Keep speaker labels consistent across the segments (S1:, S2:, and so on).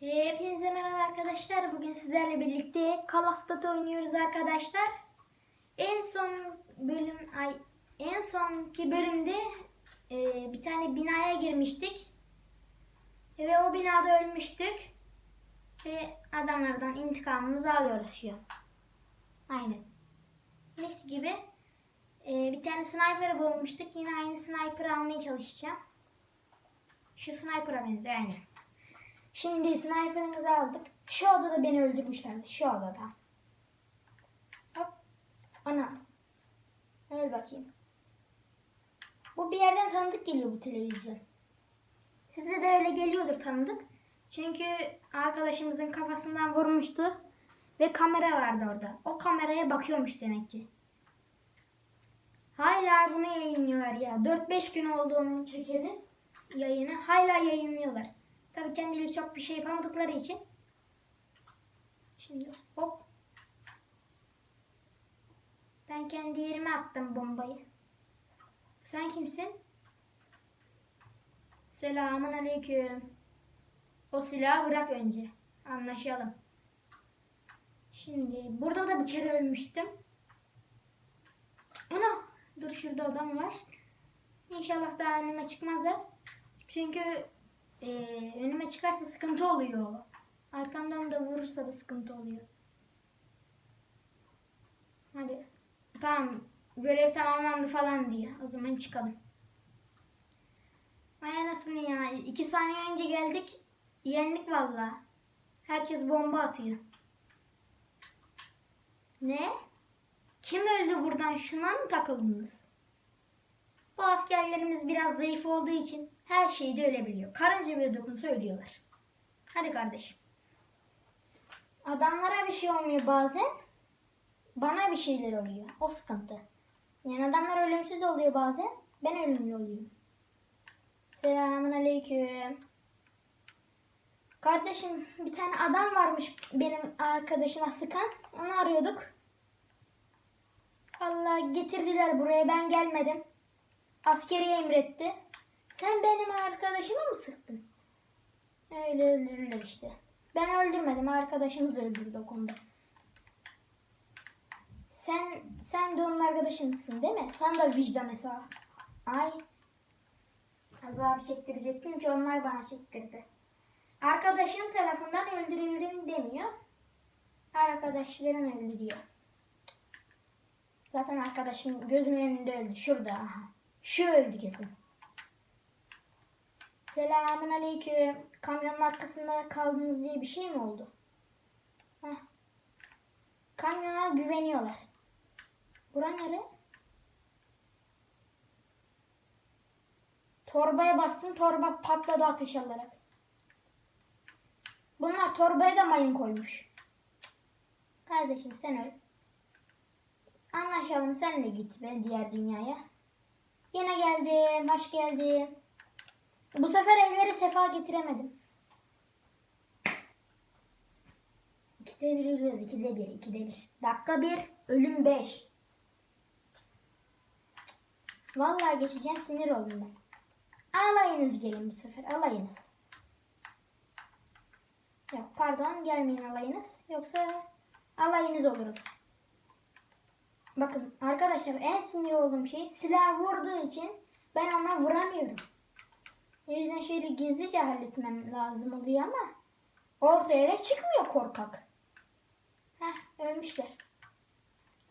S1: Hepinize merhaba arkadaşlar. Bugün sizlerle birlikte Call of Duty oynuyoruz arkadaşlar. En son bölüm ay en sonki bölümde e, bir tane binaya girmiştik. Ve o binada ölmüştük. Ve adamlardan intikamımızı alıyoruz şu an. Aynen. Mis gibi. E, bir tane sniper bulmuştuk. Yine aynı sniper almaya çalışacağım. Şu sniper'a benziyor aynen. Şimdi sniper'ımızı aldık. Şu odada beni öldürmüşlerdi. Şu odada. Hop. Ana. Öl bakayım. Bu bir yerden tanıdık geliyor bu televizyon. Size de öyle geliyordur tanıdık. Çünkü arkadaşımızın kafasından vurmuştu. Ve kamera vardı orada. O kameraya bakıyormuş demek ki. Hala bunu yayınlıyorlar ya. 4-5 gün oldu onun çekeli yayını. Hala yayınlıyorlar. Tabii kendileri çok bir şey yapamadıkları için. Şimdi hop. Ben kendi yerime attım bombayı. Sen kimsin? Selamun aleyküm. O silahı bırak önce. Anlaşalım. Şimdi burada da bir kere ölmüştüm. Ana! Dur şurada adam var. İnşallah daha önüme çıkmazlar. Çünkü e, önüme çıkarsa sıkıntı oluyor. Arkamdan da vurursa da sıkıntı oluyor. Hadi. Tamam. Görev tamamlandı falan diye. O zaman çıkalım. Ay anasını ya. İki saniye önce geldik. Yendik valla. Herkes bomba atıyor. Ne? Kim öldü buradan? Şuna mı takıldınız? Bu askerlerimiz biraz zayıf olduğu için her şeyde ölebiliyor. Karınca bile dokunsa ölüyorlar. Hadi kardeşim. Adamlara bir şey olmuyor bazen. Bana bir şeyler oluyor. O sıkıntı. Yani adamlar ölümsüz oluyor bazen. Ben ölümlü oluyorum. Selamun aleyküm. Kardeşim bir tane adam varmış benim arkadaşıma sıkan. Onu arıyorduk. Allah getirdiler buraya ben gelmedim. Askeriye emretti. Sen benim arkadaşımı mı sıktın? Öyle öldürürler işte. Ben öldürmedim. Arkadaşımız öldürdü o konuda. Sen sen de onun arkadaşınısın değil mi? Sen de vicdan hesabı. Ay. Azabı çektirecektim ki onlar bana çektirdi. Arkadaşın tarafından öldürüldün demiyor. Arkadaşların öldürüyor. Zaten arkadaşım gözümün önünde öldü. Şurada. Aha. Şu öldü kesin. Selamun aleyküm. Kamyonun arkasında kaldınız diye bir şey mi oldu? Heh. Kamyona güveniyorlar. Bura nere? Torbaya bastın torba patladı ateş alarak. Bunlar torbaya da mayın koymuş. Kardeşim sen öl. Anlaşalım sen de git be diğer dünyaya. Yine geldim, hoş geldin. Bu sefer evleri sefa getiremedim. İkide bir ölüyoruz, ikide bir, ikide bir. Dakika bir, ölüm beş. Vallahi geçeceğim, sinir oldum ben. Alayınız gelin bu sefer, alayınız. Yok pardon, gelmeyin alayınız. Yoksa alayınız olurum. Bakın arkadaşlar en sinir olduğum şey silah vurduğu için ben ona vuramıyorum. O yüzden şöyle gizlice halletmem lazım oluyor ama ortaya çıkmıyor korkak. Heh ölmüşler.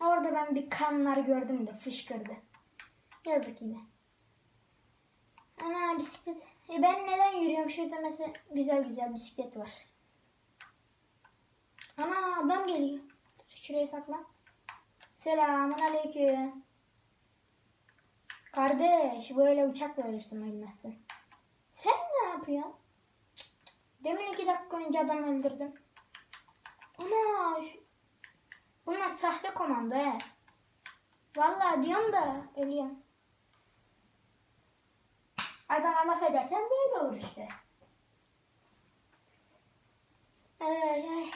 S1: Orada ben bir kanlar gördüm de fışkırdı. Yazık yine. Ana bisiklet. E ben neden yürüyorum? Şurada mesela güzel güzel bisiklet var. Ana adam geliyor. Şuraya saklan. Selamun aleyküm. Kardeş böyle uçakla ölürsün ölmezsin. Sen ne yapıyorsun? Demin iki dakika önce adam öldürdüm. Ana bunlar sahte komando he. Vallahi diyorum da ölüyorum. Adama laf edersen böyle olur işte. Ay, ay.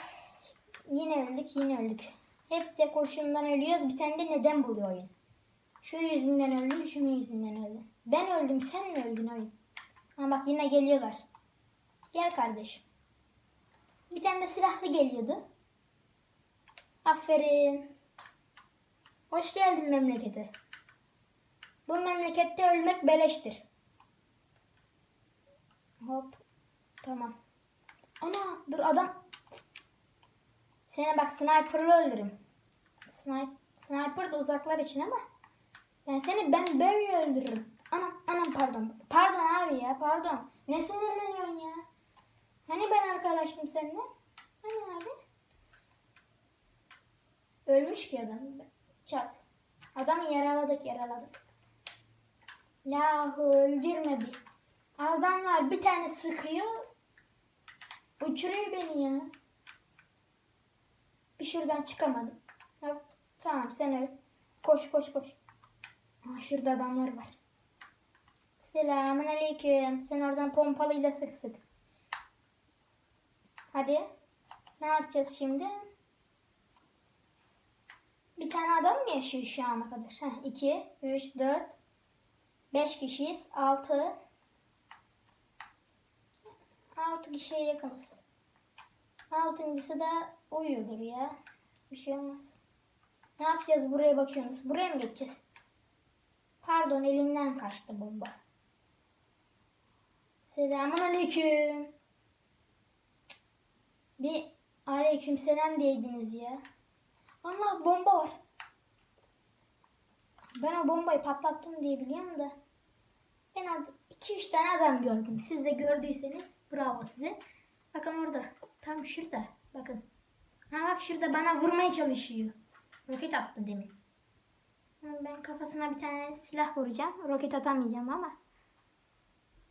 S1: Yine öldük yine öldük. Hep de kurşundan ölüyoruz. Bir tane de neden buluyor oyun. Şu yüzünden öldün, şunun yüzünden öldün. Ben öldüm, sen mi öldün oyun? Ama bak yine geliyorlar. Gel kardeşim. Bir tane de silahlı geliyordu. Aferin. Hoş geldin memlekete. Bu memlekette ölmek beleştir. Hop. Tamam. Ana dur adam. Seni bak sniper'la öldürürüm. Sniper, sniper da uzaklar için ama. Ben seni ben böyle öldürürüm. Anam anam pardon. Pardon abi ya pardon. Ne sinirleniyorsun ya? Hani ben arkadaştım seninle? Hani abi? Ölmüş ki adam. Çat. Adamı yaraladık yaraladık. Yahu öldürme bir. Adamlar bir tane sıkıyor. Uçuruyor beni ya. Bir şuradan çıkamadım. Tamam sen öl. Koş koş koş. Aa, şurada adamlar var. Selamun aleyküm. Sen oradan pompalıyla sık sık. Hadi. Ne yapacağız şimdi? Bir tane adam mı yaşıyor şu ana kadar? Heh, 2, 3, 4, 5 kişiyiz. 6. 6 kişiye yakınız. Altıncısı da uyuyordur ya. Bir şey olmaz. Ne yapacağız? Buraya bakıyorsunuz. Buraya mı geçeceğiz? Pardon elimden kaçtı bomba. Selamun aleyküm. Bir aleyküm selam diyeydiniz ya. Allah bomba var. Ben o bombayı patlattım diye biliyorum da. Ben orada 2-3 tane adam gördüm. Siz de gördüyseniz bravo size. Bakın orada. Tam şurada. Bakın. Ha bak şurada bana vurmaya çalışıyor. Roket attı demin. Ben kafasına bir tane silah vuracağım. Roket atamayacağım ama.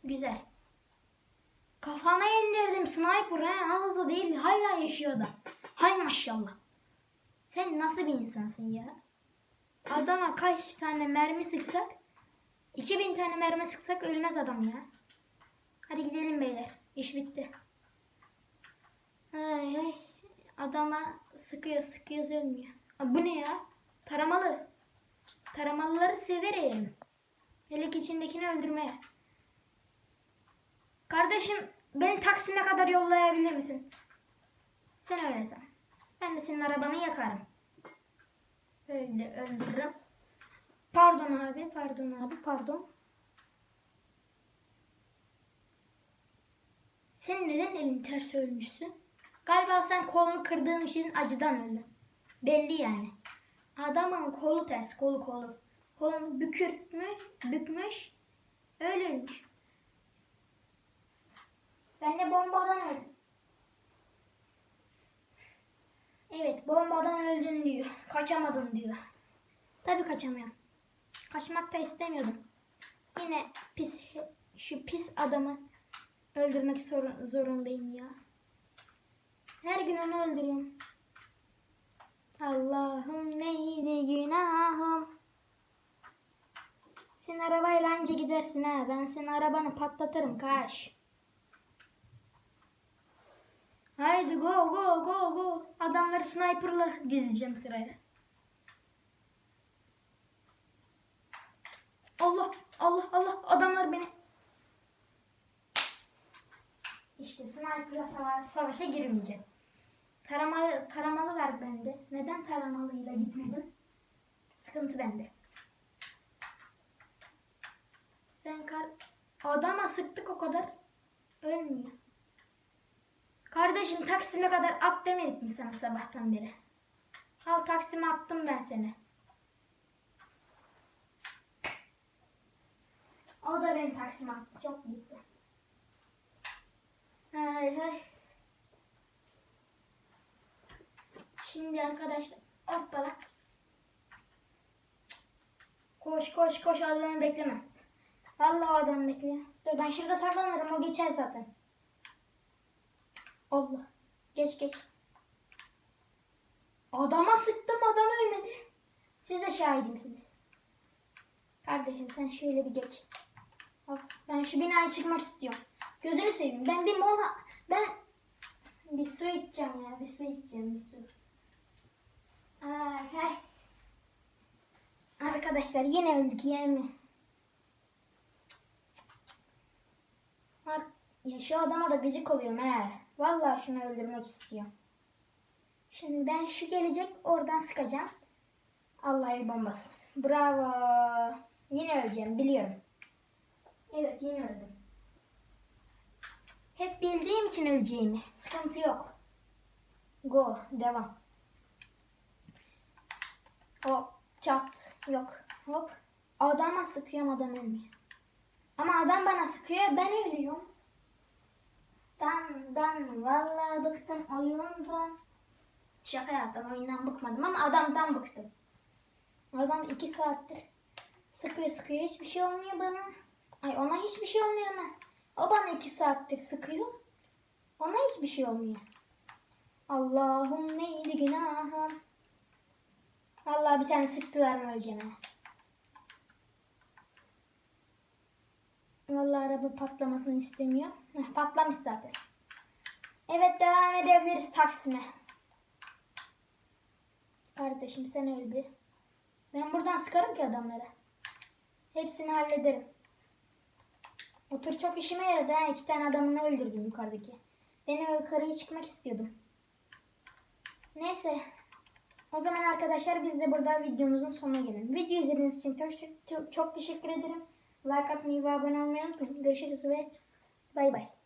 S1: Güzel. Kafana indirdim sniper ha. Az da değil. Hala yaşıyor da. Hay maşallah. Sen nasıl bir insansın ya? Adama kaç tane mermi sıksak 2000 tane mermi sıksak ölmez adam ya. Hadi gidelim beyler. İş bitti. Ay ay. Adama sıkıyor sıkıyor ölmüyor. Aa, bu ne ya? Taramalı. Taramalıları severim. Hele ki içindekini öldürmeye. Kardeşim beni Taksim'e kadar yollayabilir misin? Sen öyle. Ben de senin arabanı yakarım. Öyle öldürürüm. Pardon abi, pardon abi, pardon. Sen neden elini ters ölmüşsün? Galiba sen kolunu kırdığın için acıdan öldün. Belli yani. Adamın kolu ters, kolu kolu. Kolunu bükürtmüş, bükmüş, öyle ölmüş. Ben de bombadan öldüm. Evet, bombadan öldün diyor. Kaçamadın diyor. Tabii kaçamıyorum. Kaçmak da istemiyordum. Yine pis şu pis adamı öldürmek zor- zorundayım ya. Her gün onu öldürüyorum. Allah'ım neydi günahım. Sen arabayla anca gidersin ha. Ben senin arabanı patlatırım karş. Haydi go go go go. Adamları sniperla dizeceğim sıraya. Allah Allah Allah adamlar beni. İşte sniperla sava- savaşa girmeyeceğim. Taramalı, taramalı ver bende. Neden taramalıyla gitmedim? Sıkıntı bende. Sen kar... Adama sıktık o kadar. Ölmüyor. Kardeşim Taksim'e kadar at demedik mi sana sabahtan beri? Al Taksim'e attım ben seni. O da beni Taksim'e attı. Çok gitti. Hay hay. Şimdi arkadaşlar hoppala. Koş koş koş adamı bekleme. Vallahi adam bekliyor. Dur ben şurada saklanırım o geçer zaten. Allah. Geç geç. Adama sıktım adam ölmedi. Siz de şahidimsiniz. Kardeşim sen şöyle bir geç. Bak, ben şu binaya çıkmak istiyorum. Gözünü seveyim. Ben bir mola... Ben bir su içeceğim ya. Bir su içeceğim. Bir su. Ay. Arkadaşlar yine öldük yani. Ar- Ya şu adama da gıcık oluyorum he. Vallahi şunu öldürmek istiyorum. Şimdi ben şu gelecek oradan sıkacağım. Allah el bombası. Bravo. Yine öleceğim biliyorum. Evet yine öldüm. Hep bildiğim için öleceğimi. Sıkıntı yok. Go. Devam. Hop. Çat. Yok. Hop. Adama sıkıyorum adam ölmüyor. Ama adam bana sıkıyor ben ölüyorum. Dan dan vallahi bıktım oyundan. Şaka yaptım oyundan bıkmadım ama adamdan bıktım. Adam iki saattir sıkıyor sıkıyor hiçbir şey olmuyor bana. Ay ona hiçbir şey olmuyor ama. O bana iki saattir sıkıyor. Ona hiçbir şey olmuyor. Allah'ım neydi günahım. Vallahi bir tane sıktılar mı öleceğim Vallahi araba patlamasını istemiyor. Heh, patlamış zaten. Evet devam edebiliriz Taksim'e. Kardeşim sen öl bir. Ben buradan sıkarım ki adamlara. Hepsini hallederim. O tır çok işime yaradı ha. İki tane adamını öldürdüm yukarıdaki. Ben o yukarıya çıkmak istiyordum. Neyse. O zaman arkadaşlar biz de burada videomuzun sonuna gelelim. Video izlediğiniz için çok, çok teşekkür ederim. Like atmayı ve abone olmayı unutmayın. Görüşürüz ve bay bay.